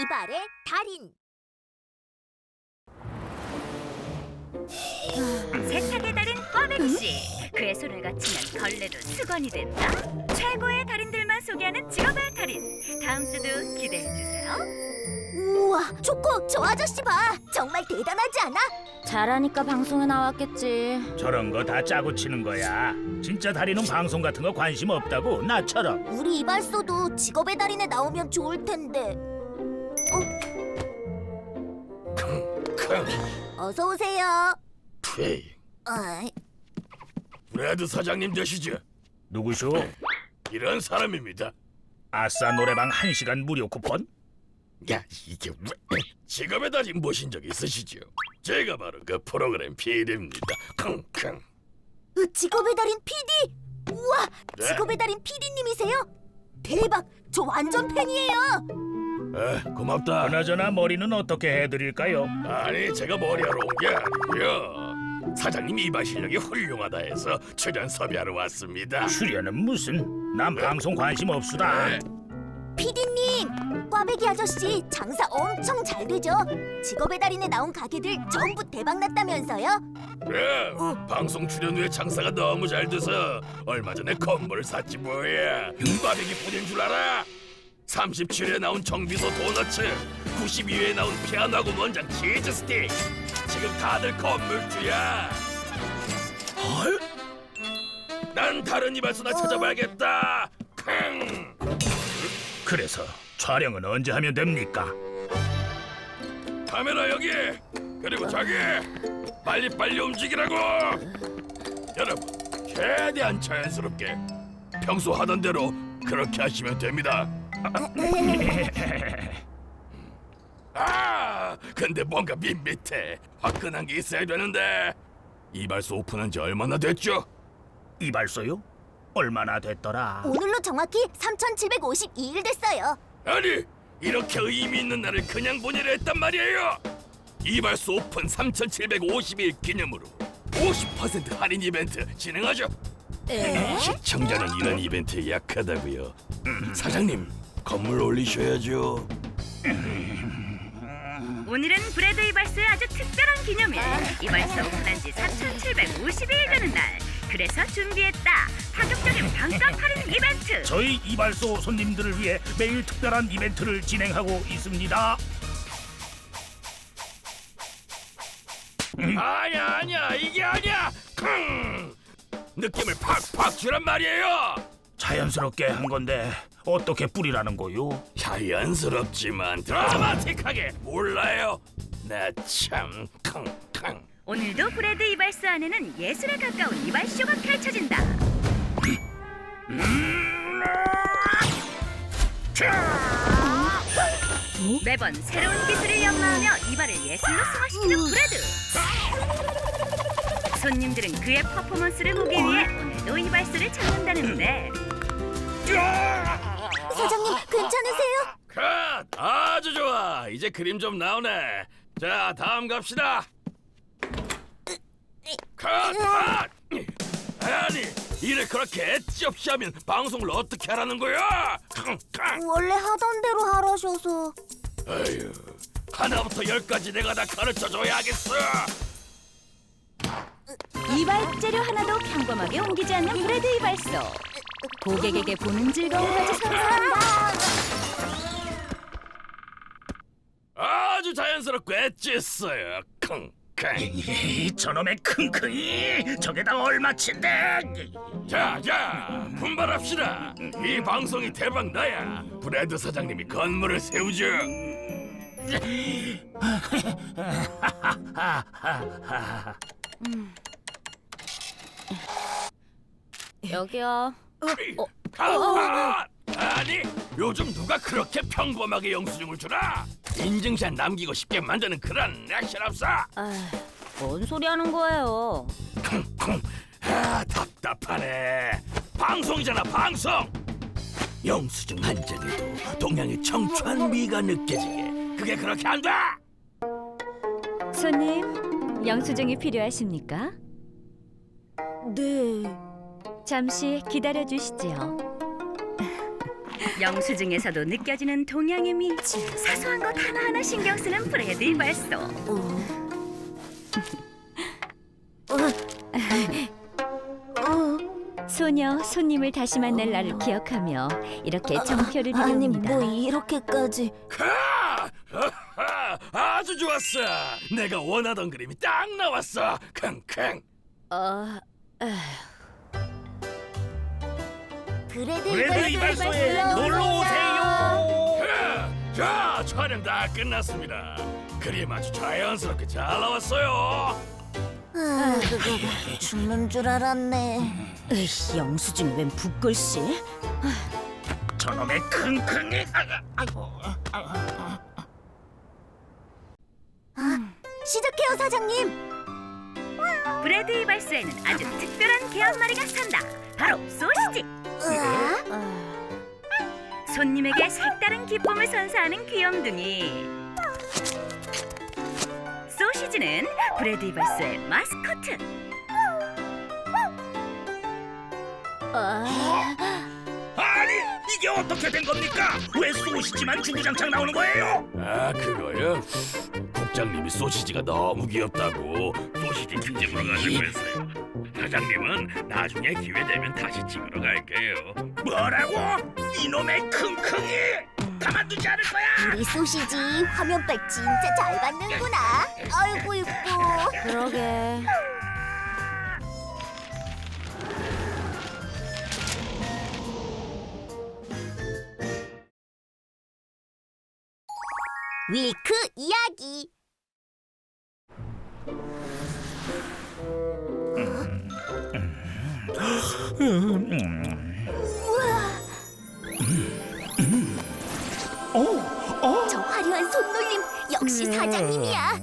이발의 달인 세탁의 달인 꽈배기 씨. 그의 손을 갖추면 걸레도 수건이 된다. 최고의 달인들만 소개하는 직업의 달인. 다음 주도 기대해 주세요. 우와 초코 저 아저씨 봐 정말 대단하지 않아? 잘하니까 방송에 나왔겠지. 저런 거 다 짜고 치는 거야. 진짜 달인은 방송 같은 거 관심 없다고 나처럼. 우리 이발소도 직업의 달인에 나오면 좋을 텐데 어서 오세요 페이, 어이, 브래드 사장님 되시죠? 누구쇼? 이런 사람입니다. 아싸 노래방 1시간 무료 쿠폰? 야, 이게 왜? 직업의 달인 모신 적 있으시죠? 제가 바로 그 프로그램 PD입니다. 킁킁. 으, 직업의 달인 PD 우와 네? 직업의 달인 PD님이세요? 대박 저 완전 팬이에요 에, 고맙다. 그나저나 머리는 어떻게 해드릴까요? 아니, 제가 머리하러 온 게 아니고요. 사장님 이발 실력이 훌륭하다 해서 출연 섭외하러 왔습니다. 출연은 무슨? 난 방송 관심 없수다. 네. PD님 꽈배기 아저씨 장사 엄청 잘 되죠? 직업의 달인에 나온 가게들 전부 대박 났다면서요? 그래, 방송 출연 후에 장사가 너무 잘 돼서 얼마 전에 건물을 샀지 뭐야. 꽈배기 뿐인 줄 알아? 37회 나온 정비소 도너츠, 92회에 나온 피아노하고 원장 치즈 스틱. 지금 다들 건물주야. 헐? 난 다른 이발소나 찾아봐야겠다. 킁. 그래서 촬영은 언제 하면 됩니까? 카메라 여기. 그리고 저기. 빨리 빨리 움직이라고. 여러분, 최대한 자연스럽게 평소 하던 대로 그렇게 하시면 됩니다. 아, 근데 뭔가 밋밋해. 화끈한 게 있어야 되는데. 이발소 오픈한 지 얼마나 됐죠? 이발소요? 얼마나 됐더라? 오늘로 정확히 3,752일 됐어요 아니, 이렇게 의미 있는 날을 그냥 보내려 했단 말이에요. 이발소 오픈 3,750일 기념으로 50% 할인 이벤트 진행하죠. 에? 시청자는 이런 이벤트에 약하다고요. 사장님, 건물 올리셔야죠. 오늘은 브래드 이발소의 아주 특별한 기념일. 이발소 오픈한 지 4,750일 되는 날. 그래서 준비했다. 파격적인 반값 할인 이벤트. 저희 이발소 손님들을 위해 매일 특별한 이벤트를 진행하고 있습니다. 아니야, 아니야, 이게 아니야. 킁! 느낌을 팍팍 주란 말이에요. 자연스럽게 한 건데 어떻게 뿌리라는 거요? 자연스럽지만 드라마틱하게 몰라요. 나참 킁킁. 오늘도 브래드 이발소 안에는 예술에 가까운 이발쇼가 펼쳐진다. 매번 새로운 기술을 연마하며 이발을 예술로 승화시키는 브래드. 손님들은 그의 퍼포먼스를 보기 위해 오늘도 이발소를 찾는다는데 사장님 괜찮으세요? 컷! 아주 좋아. 이제 그림 좀 나오네. 자, 다음 갑시다. 컷! 컷! 아니, 일을 그렇게 엣지 없이 하면 방송을 어떻게 하라는 거야? 킁킁. 원래 하던 대로 하라셔서 아유, 하나부터 열까지 내가 다 가르쳐 줘야겠어. 이발 재료 하나도 평범하게 옮기지 않는 브래드 이발소. 고객에게 보는 즐거움까지 선사한다. 아주 자연스럽고 엣지했어요. 킁킁. 이 저놈의 킁킁이 저게 다 얼마친데? 자, 자, 분발합시다. 이 방송이 대박 나야 브래드 사장님이 건물을 세우죠. 여기요. 아, 아니, 요즘 누가 그렇게 평범하게 영수증을 주나? 인증샷 남기고 싶게 만드는 그런 액션 없어. 아, 뭔 소리 하는 거예요? 쿵쿵. 아, 답답하네. 방송이잖아, 방송. 영수증 한 장에도 동양의 청초한 미가 느껴지게. 그게 그렇게 안 돼. 손님, 영수증이 필요하십니까? 네 잠시 기다려 주시지요. 영수증에서도 느껴지는 동양의 미 사소한 것 하나하나 신경 쓰는 브래드 이발소 소녀 손님을 다시 만날 날을 기억하며 이렇게 정표를 아니 드립니다. 뭐 이렇게까지! 아주 좋았어. 내가 원하던 그림이 딱 나왔어. 킁킁. 어, 브레드 브레드 이발소에 놀러 오세요. 하! 자, 촬영 다 끝났습니다. 그림 아주 자연스럽게 잘 나왔어요. 아, 죽는 줄 알았네. 으이, 영수증이 웬 붓글씨? 저놈의 킁킁이. 아이고. 시작해요 사장님. 브래드 이발소에는 아주 특별한 개 한 마리가 산다 바로 소시지 손님에게 색다른 기쁨을 선사하는 귀염둥이 소시지는 브래드 이발소의 마스코트 아니 이게 어떻게 된 겁니까? 왜 소시지만 주구장창 나오는 거예요? 아, 그거요? 국장님이 소시지가 너무 귀엽다고 소시지 찜찜으로 가지고 했어요. 사장님은 나중에 기회 되면 다시 찍으러 갈게요. 뭐라고? 이놈의 킁킁이 가만두지 않을 거야. 우리 소시지 화면빨 진짜 잘 받는구나. 아이고 이뻐. 그러게. 윌크 이야기. 저 화려한 손놀림 역시 사장님이야.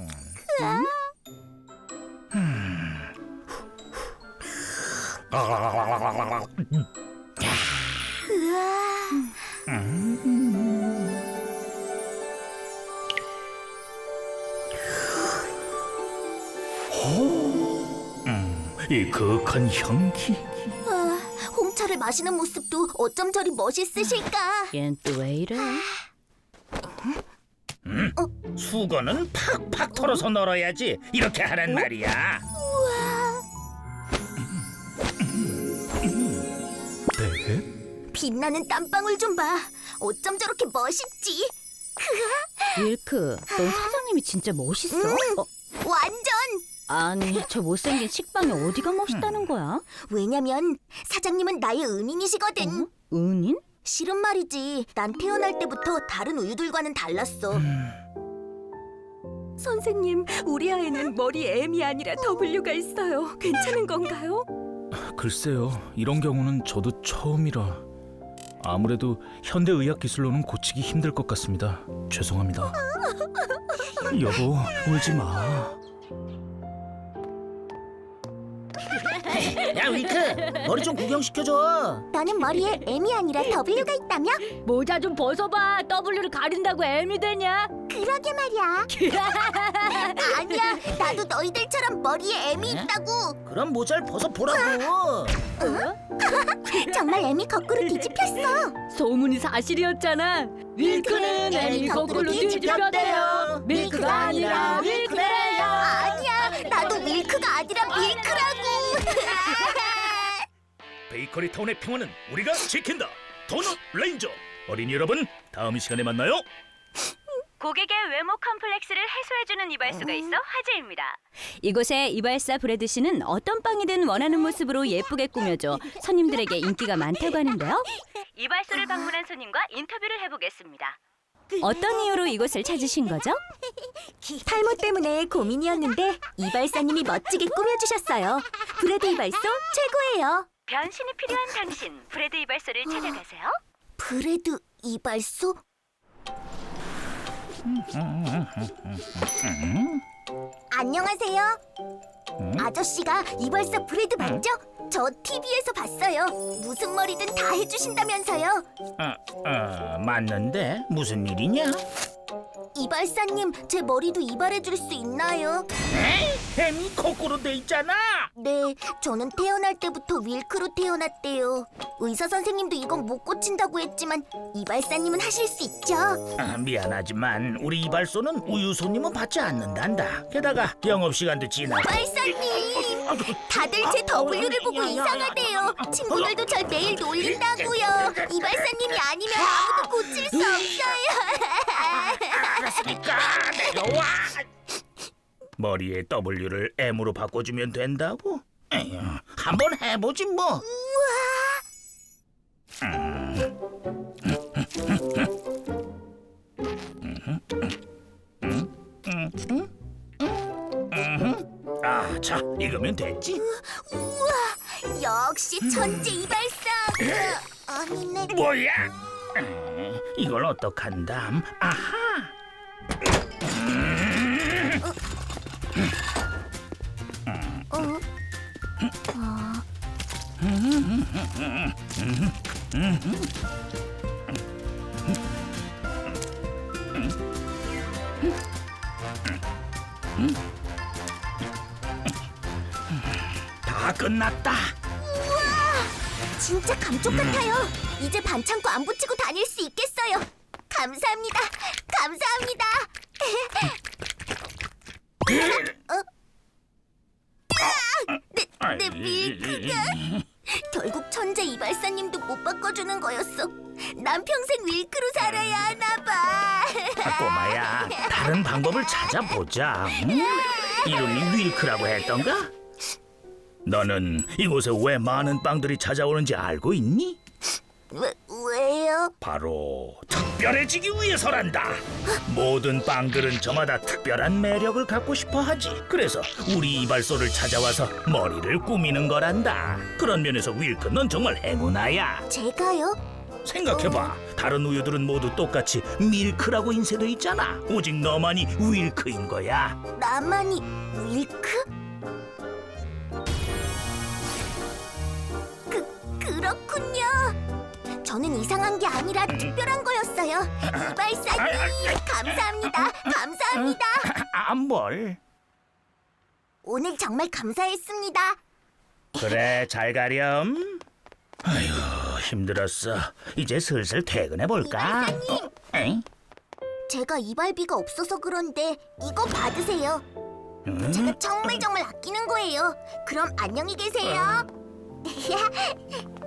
이 그윽한 향기. 아, 홍차를 마시는 모습도 어쩜 저리 멋있으실까? 얜 또 왜 이래? 수건은 팍팍 털어서 널어야지. 이렇게 하란 말이야. 빛나는 땀방울 좀 봐. 어쩜 저렇게 멋있지? 윌크, 넌 사장님이 진짜 멋있어? 음. 어! 아니, 저 못생긴 식빵이 어디가 멋있다는 거야? 왜냐면 사장님은 나의 은인이시거든. 어? 은인? 실은 말이지. 난 태어날 때부터 다른 우유들과는 달랐어. 선생님, 우리 아이는 머리에 M이 아니라 W가 있어요. 괜찮은 건가요? 글쎄요, 이런 경우는 저도 처음이라 아무래도 현대 의학 기술로는 고치기 힘들 것 같습니다. 죄송합니다. 여보, 울지 마. 야 위크 머리 좀 구경시켜줘 너는 머리에 M이 아니라 W가 있다며? 모자 좀 벗어봐. W를 가린다고 M이 되냐? 그러게 말이야. 아니야, 나도 너희들처럼 머리에 M이 있다고. 그럼 모자를 벗어보라고 정말 M이 거꾸로 뒤집혔어. 소문이 사실이었잖아. 밀크는 M이 거꾸로 뒤집혔대요. 밀크가 아니라 밀크래요. 아니야, 나도 밀크가 아니라 밀크라고. 베이커리 타운의 평화는 우리가 지킨다. 도넛 레인저. 어린이 여러분, 다음 시간에 만나요. 고객의 외모 컴플렉스를 해소해주는 이발소가 있어 화제입니다 이곳의 이발사 브래드 씨는 어떤 빵이든 원하는 모습으로 예쁘게 꾸며줘 손님들에게 인기가 많다고 하는데요. 이발소를 방문한 손님과 인터뷰를 해보겠습니다 어떤 이유로 이곳을 찾으신 거죠? 탈모 때문에 고민이었는데 이발사님이 멋지게 꾸며주셨어요. 브레드 이발소 최고예요. 변신이 필요한 당신 브래드 이발소를 찾아가세요 브레드 이발소? 안녕하세요. 아저씨가 이발사 브레드 맞죠? 저 TV에서 봤어요. 무슨 머리든 다 해주신다면서요. 어, 어, 맞는데 무슨 일이냐? 이발사님, 제 머리도 이발해줄 수 있나요? 햄이 거꾸로 돼 있잖아. 네, 저는 태어날 때부터 윌크로 태어났대요. 의사 선생님도 이건 못 고친다고 했지만 이발사님은 하실 수 있죠? 아, 미안하지만 우리 이발소는 우유 손님은 받지 않는단다. 게다가 영업 시간도 지나. 이발사님, 다들 제 W를 보고 이상하대요. 친구들도 절 매일 놀린다고요. 이발사님이 아니면 아무도 고칠 수 없어요. 알았으니까 내려와. 머리에 W를 M으로 바꿔주면 된다고? 에휴, 한번 해보지 뭐. 아, 자, 이거면 됐지? 우와, 역시 천재 이발사. 어, 아니네. 뭐야? 에, 이걸 어떡한담? 아하! 다 끝났다. 진짜 감쪽 같아요. 이제 반창고 안 붙이고 다닐 수 있겠어요. 감사합니다. 감사합니다. 이발사님도 못 바꿔주는 거였어. 난 평생 윌크로 살아야 하나 봐. 아, 꼬마야, 다른 방법을 찾아보자. 응? 이름이 윌크라고 했던가? 너는 이곳에 왜 많은 빵들이 찾아오는지 알고 있니? 왜, 왜요? 바로 특별해지기 위해서란다. 모든 빵들은 저마다 특별한 매력을 갖고 싶어 하지. 그래서 우리 이발소를 찾아와서 머리를 꾸미는 거란다. 그런 면에서 윌크, 넌 정말 행운아야. 제가요? 생각해봐. 다른 우유들은 모두 똑같이 밀크라고 인쇄돼 있잖아. 오직 너만이 윌크인 거야. 나만이 윌크? 그 그렇군요. 저는 이상한 게 아니라 특별한 거였어요. 이발사님 감사합니다. 감사합니다. 아, 뭘? 오늘 정말 감사했습니다. 그래, 잘 가렴. 아휴, 힘들었어. 이제 슬슬 퇴근해 볼까? 이발사님! 엥? 제가 이발비가 없어서 그런데 이거 받으세요. 제가 정말 정말 아끼는 거예요. 그럼 안녕히 계세요.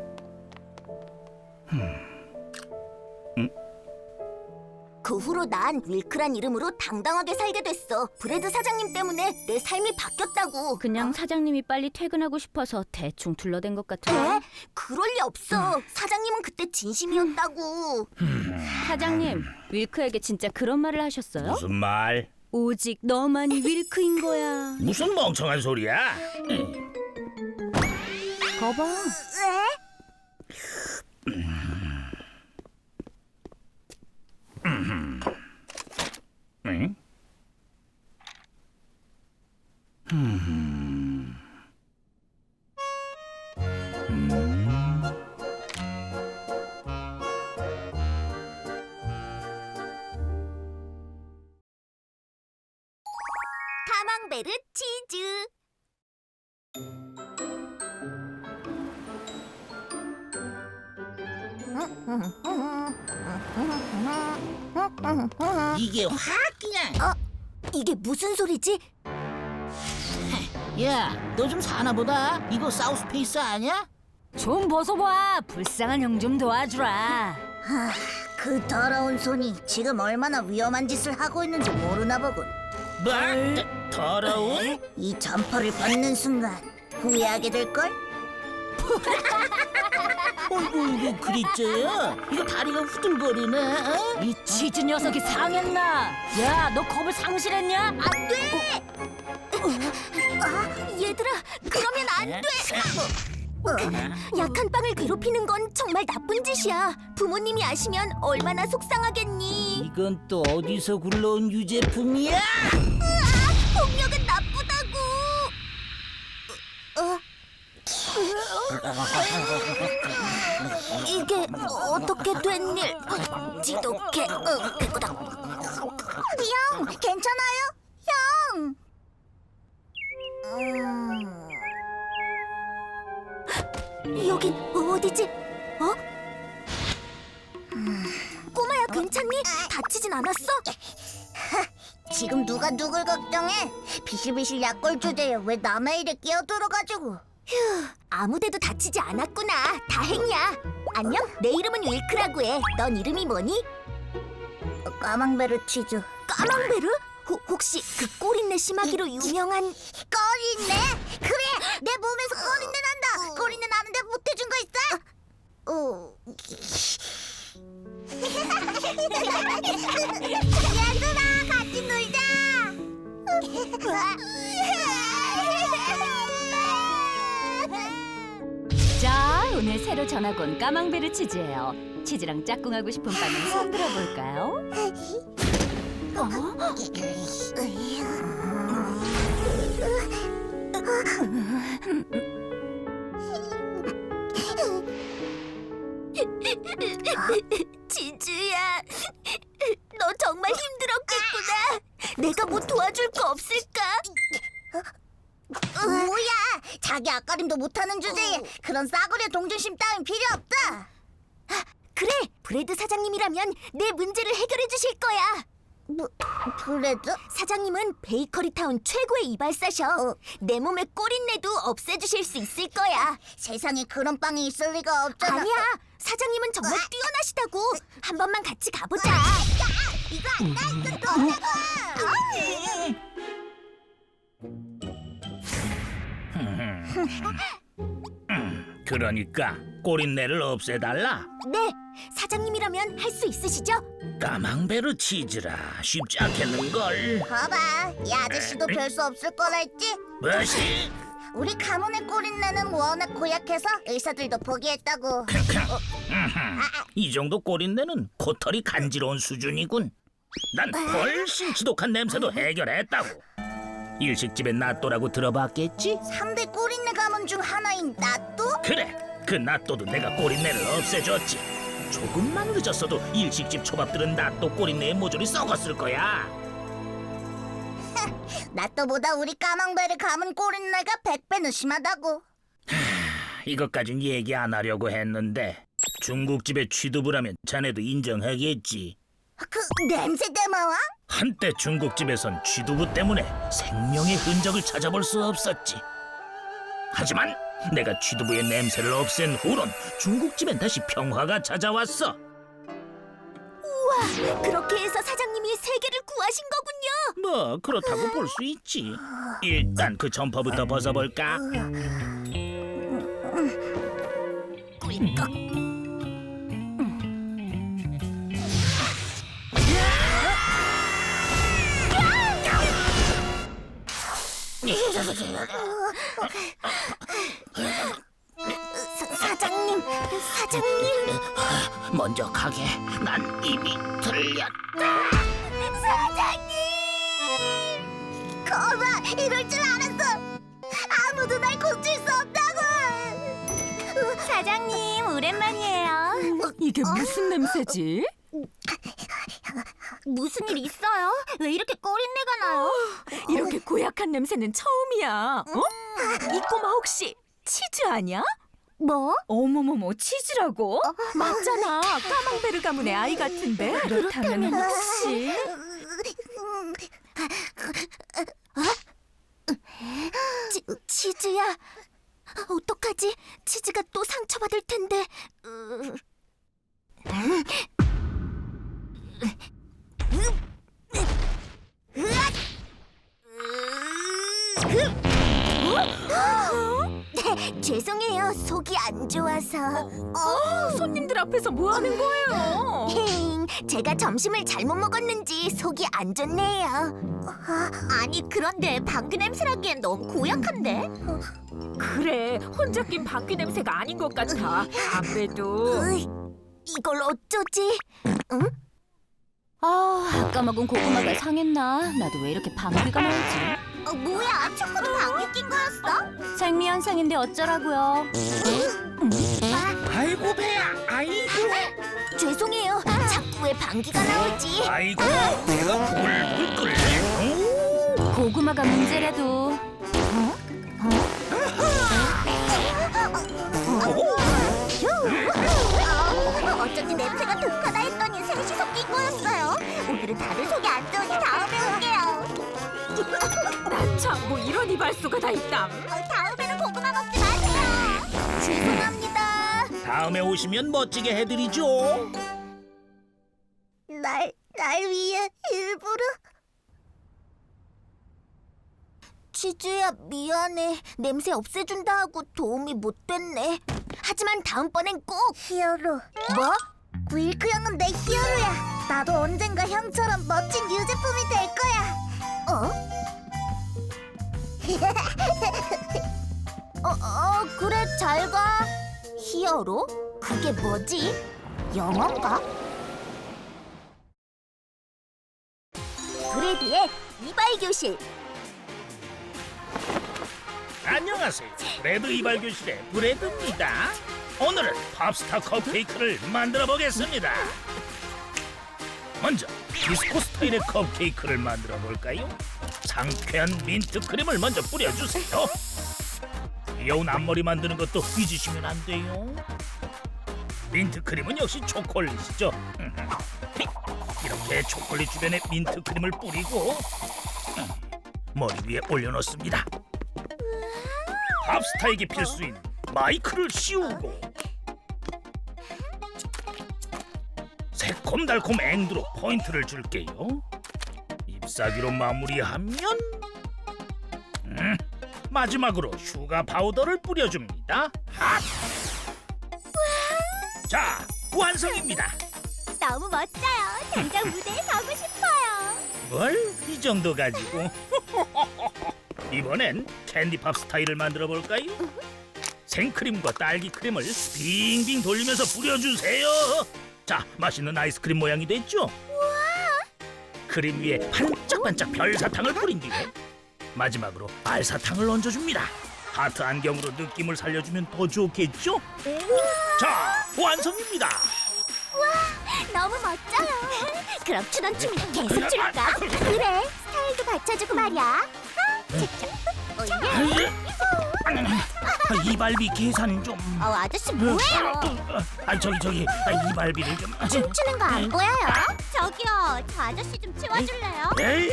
그 후로 난 윌크란 이름으로 당당하게 살게 됐어. 브레드 사장님 때문에 내 삶이 바뀌었다고. 그냥 사장님이 빨리 퇴근하고 싶어서 대충 둘러댄 것 같아요. 에? 그럴 리 없어. 사장님은 그때 진심이었다고. 사장님, 윌크에게 진짜 그런 말을 하셨어요? 무슨 말? 오직 너만이 윌크인 거야. 무슨 멍청한 소리야? 거봐. 왜? 응? 카망베르 치즈. 이게 확 그냥. 이게 무슨 소리지? 야, 너 좀 사나 보다. 이거 사우스페이스 아니야? 좀 벗어봐. 불쌍한 형 좀 도와주라. 그 더러운 손이 지금 얼마나 위험한 짓을 하고 있는지 모르나 보군. 뭐? 더- 더러운? 이 점퍼를 벗는 순간 후회하게 될걸? 어이구, 이거 그립져요. 이거 다리가 후들거리네. 어? 이 치즈 녀석이 상했나? 야, 너 겁을 상실했냐? 안 돼! 아, 얘들아, 그러면 안 돼! 어, 약한 빵을 괴롭히는 건 정말 나쁜 짓이야. 부모님이 아시면 얼마나 속상하겠니? 이건 또 어디서 굴러온 유제품이야? 폭력은 나쁘다고. 어? 어? 이게 어떻게 된 일? 지독해. 어, 됐구나. 형, 괜찮아요? 형. 음... 여긴 어디지? 어? 음, 꼬마야 괜찮니? 다치진 않았어? 지금 누가 누굴 걱정해? 비실비실 약골 주제에 왜 남의 일에 끼어들어가지고 휴 아무데도 다치지 않았구나. 다행이야. 안녕. 내 이름은 윌크라고 해 넌 이름이 뭐니? 까망베르 치즈. 까망베르? 호, 혹시 그 꼬린내 심하기로 유명한 꼬린내? 그래! 내 몸에서 꼬린내 난다! 꼬린내 나는데 못해준 거 있어? 어... 얘들아 같이 놀자 오늘 새로 전학 온 까망베르 치즈예요. 치즈랑 짝꿍하고 싶은 빵은 손 들어 볼까요? 지주야, 너 정말 힘들었겠구나. 내가 뭐 도와줄 거 없을까? 뭐야? 자기 앞가림도 못하는 주제에 그런 싸구려 동정심 따윈 필요 없다. 그래, 브레드 사장님이라면 내 문제를 해결해 주실 거야. 뭐, 브레드? 사장님은 베이커리 타운 최고의 이발사셔. 내 몸에 꼬린내도 없애주실 수 있을 거야. 세상에 그런 빵이 있을 리가 없잖아. 아니야, 사장님은 정말 뛰어나시다고. 한 번만 같이 가보자. 이거 안 돼, 이거 그러니까 꼬린내를 없애달라. 네, 사장님이라면 할 수 있으시죠? 까망베르 치즈라 쉽지 않겠는걸. 봐봐, 이 아저씨도 별 수 없을 거라 했지? 뭐시? 우리 가문의 꼬린내는 워낙 고약해서 의사들도 포기했다고. 이 정도 꼬린내는 코털이 간지러운 수준이군. 난 훨씬 지독한 냄새도 해결했다고. 일식집의 나또라고 들어봤겠지? 3대 꼬린 내중 하나인 나또? 그래, 그 나또도 내가 꼬린내를 없애줬지. 조금만 늦었어도 일식집 초밥들은 나또 꼬린내에 모조리 썩었을 거야. 나또보다 우리 까망베르 가문 꼬린내가 100배는 심하다고. 이것까진 얘기 안 하려고 했는데 중국집의 취두부라면 자네도 인정하겠지. 그 냄새 대마왕? 한때 중국집에선 쥐두부 때문에 생명의 흔적을 찾아볼 수 없었지. 하지만 내가 쥐두부의 냄새를 없앤 후론 중국집엔 다시 평화가 찾아왔어. 그렇게 해서 사장님이 세계를 구하신 거군요. 뭐 그렇다고 볼 수 있지. 일단 그 점퍼부터 벗어볼까? 꿀꺽. 사, 사장님, 사장님, 먼저 가게. 난 이미 들렸다. 사장님! 거봐, 이럴 줄 알았어. 아무도 날 고칠 수 없다고. 사장님, 오랜만이에요. 이게 무슨 냄새지? 무슨 일 있어요? 왜 이렇게 꼬린내가 나요? 이렇게 고약한 냄새는 처음이야. 어? 이 꼬마 혹시 치즈 아니야? 뭐? 어머머머 치즈라고? 맞잖아. 까망베르 가문의 아이 같은데. 그렇다면 혹시 치, 치즈야. 어떡하지? 치즈가 또 상처받을 텐데. 으, 으악! 죄송해요. 속이 안 좋아서. 어, 손님들 앞에서 뭐 하는 거예요? 힝, 제가 점심을 잘못 먹었는지 속이 안 좋네요. 아니 그런데 방귀 냄새라기엔 너무 고약한데? 그래 혼자 낀 방귀 냄새가 아닌 것 같아. 아무래도 으이, 이걸 어쩌지? 아, 아까 먹은 고구마가 상했나? 나도 왜 이렇게 방귀가 나오지? 어, 뭐야? 초코도 방귀 낀 거였어? 생리 현상인데 어쩌라고요? 아이고 배 죄송해요. 자꾸 왜 방귀가 나오지? 아이고 내가 불불 끓네 고구마가 문제라도 어, 어쩐지 냄새가 독하다 했더니 셋이 섞인 거였어요. 오늘은 다들 속이 안 좋으니 다음에. 참, 뭐 이런 이발소가 다 있담. 어, 다음에는 고구마 먹지 마세요. 죄송합니다. 다음에 오시면 멋지게 해드리죠 날, 날 위해 일부러? 치즈야 미안해 냄새 없애준다 하고 도움이 못 됐네 하지만 다음번엔 꼭 히어로 뭐? 구일크 형은 내 히어로야 나도 언젠가 형처럼 멋진 유제품이 될 거야 어? 어, 어 그래 잘 가 히어로? 그게 뭐지? 영어인가? 브레드의 이발 교실. 안녕하세요 브레드 이발 교실의 브레드입니다 오늘은 팝스타 컵케이크를 만들어 보겠습니다 먼저 디스코 스타일의 컵케이크를 만들어 볼까요? 상쾌한 민트 크림을 먼저 뿌려주세요. 귀여운 앞머리 만드는 것도 잊으시면 안 돼요. 민트 크림은 역시 초콜릿이죠. 이렇게 초콜릿 주변에 민트 크림을 뿌리고 머리 위에 올려놓습니다. 팝스타에게 필수인 마이크를 씌우고 새콤달콤 앵두로 포인트를 줄게요 잎사귀로 마무리하면 음, 마지막으로 슈가 파우더를 뿌려줍니다 핫! 자 완성입니다 너무 멋져요. 당장 무대에 서고 싶어요. 뭘 이 정도 가지고 이번엔 캔디팝 스타일을 만들어 볼까요? 생크림과 딸기 크림을 빙빙 돌리면서 뿌려주세요. 자, 맛있는 아이스크림 모양이 됐죠? 크림 위에 반짝반짝 별사탕을 뿌린 뒤에 마지막으로 알사탕을 얹어줍니다. 하트 안경으로 느낌을 살려주면 더 좋겠죠? 자, 완성입니다. 너무 멋져요. 그럼 추던 춤 계속 출까? 그래. 스타일도 받쳐주고 말이야. 아, 자, 자. 어, 예. 이발비 계산 좀. 어, 아저씨 뭐해요? 아 저기 저기 아, 이발비를 좀. 춤추는 거 안 보여요? 저기요, 저 아저씨 좀 치워줄래요? 에이?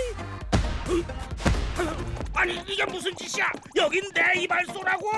아니 이게 무슨 짓이야? 여긴 내 이발소라고!